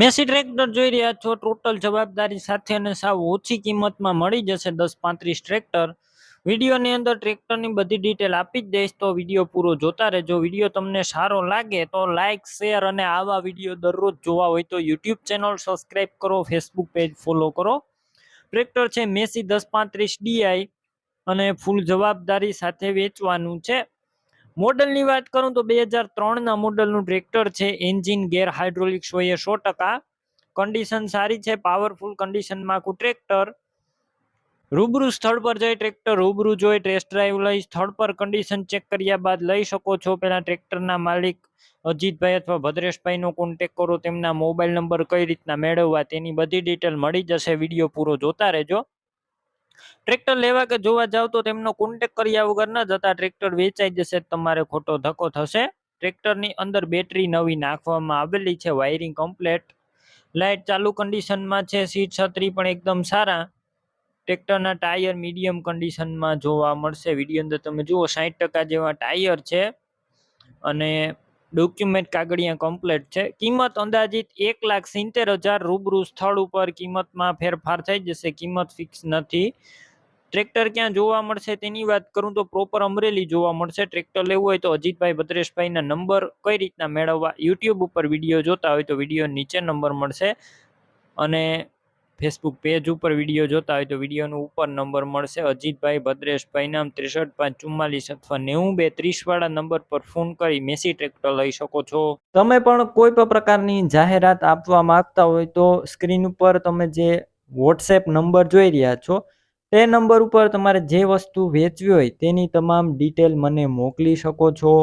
Massey tractor જોઈ રહ્યા છો. ટોટલ જવાબદારી સાથે અને સાવ ઓછી કિંમતમાં મળી જશે દસ પાંત્રીસ ટ્રેક્ટર. વિડીયોની અંદર ટ્રેક્ટરની બધી ડિટેલ આપી જ દઈશ, તો વીડિયો પૂરો જોતા રહેજો. વીડિયો તમને સારો લાગે તો લાઇક શેર અને આવા વીડિયો દરરોજ જોવા હોય તો યુટ્યુબ ચેનલ સબસ્ક્રાઈબ કરો ફેસબુક પેજ ફોલો કરો. ટ્રેક્ટર છે મેસી દસ પાંત્રીસ ડીઆઈ અને ફૂલ જવાબદારી સાથે વેચવાનું છે. મોડલની વાત કરું તો બે હજાર ત્રણના મોડલનું ટ્રેક્ટર છે, એન્જિન, ગેર હાઇડ્રોલિક્સ હોય સો ટકા. કન્ડિશન સારી છે, પાવરફુલ કન્ડિશનમાં આખું ટ્રેક્ટર. રૂબરૂ સ્થળ પર જઈ ટ્રેક્ટર રૂબરૂ જોઈ, ટેસ્ટ ડ્રાઈવ લઈ, સ્થળ પર કન્ડિશન ચેક કર્યા બાદ લઈ શકો છો. પહેલાં ટ્રેક્ટરના માલિક અજીતભાઈ અથવા ભદ્રેશભાઈનો કોન્ટેક કરો, તેમના મોબાઈલ નંબર કઈ રીતના મેળવવા તેની બધી ડિટેલ મળી જશે. વીડિયો પૂરો જોતા રહેજો. ટ્રેક્ટર લેવા કે જોવા જાવ તો તેમનો કોન્ટેક કર્યા વગર ન જતા ટ્રેક્ટર વેચાઈ જશે, તમારે ખોટો ધક્કો થશે. ટ્રેક્ટરની અંદર બેટરી નવી નાખવામાં આવેલી છે વાયરિંગ કમ્પ્લેટ લાઇટ ચાલુ કન્ડિશનમાં છે, સીટ છત્રી પણ એકદમ સારા. ટ્રેક્ટરના ટાયર મીડિયમ કન્ડિશનમાં જોવા મળશે. વીડિયો અંદર તમે જુઓ સાઠ ટકા જેવા ટાયર છે. અને ડોક્યુમેન્ટ કાગળિયા કમ્પ્લેટ છે. કિંમત અંદાજિત એક લાખ સિત્તેર હજાર રૂબરૂ સ્થળ ઉપર કિંમતમાં ફેરફાર થઈ જશે. કિંમત ફિક્સ નથી. ટ્રેક્ટર ક્યાં જોવા મળશે તેની વાત કરું તો પ્રોપર અમરેલી જોવા મળશે. ટ્રેક્ટર લેવું હોય તો અજીતભાઈ ભદ્રેશભાઈના નંબર કઈ રીતના મેળવવા? યુટ્યુબ ઉપર વીડિયો જોતા હોય તો વીડિયો નીચે નંબર મળશે. અને ફેસબુક પેજ ઉપર વીડિયો જોતા હોય તો વિડીયોનો ઉપર નંબર મળશે. અજીતભાઈ ભદ્રેશભાઈ નામ ત્રેસઠ પાંચ ચુમ્માલીસ અથવા નેવું બે ત્રીસ વાળા નંબર પર ફોન કરી મેસી ટ્રેક્ટર લઈ શકો છો. તમે પણ કોઈ પણ પ્રકારની જાહેરાત આપવા માંગતા હોય તો સ્ક્રીન ઉપર તમે જે વોટ્સએપ નંબર જોઈ રહ્યા છો, તે નંબર ઉપર તમારે જે વસ્તુ વેચવી હોય તેની તમામ ડિટેલ મને મોકલી શકો છો.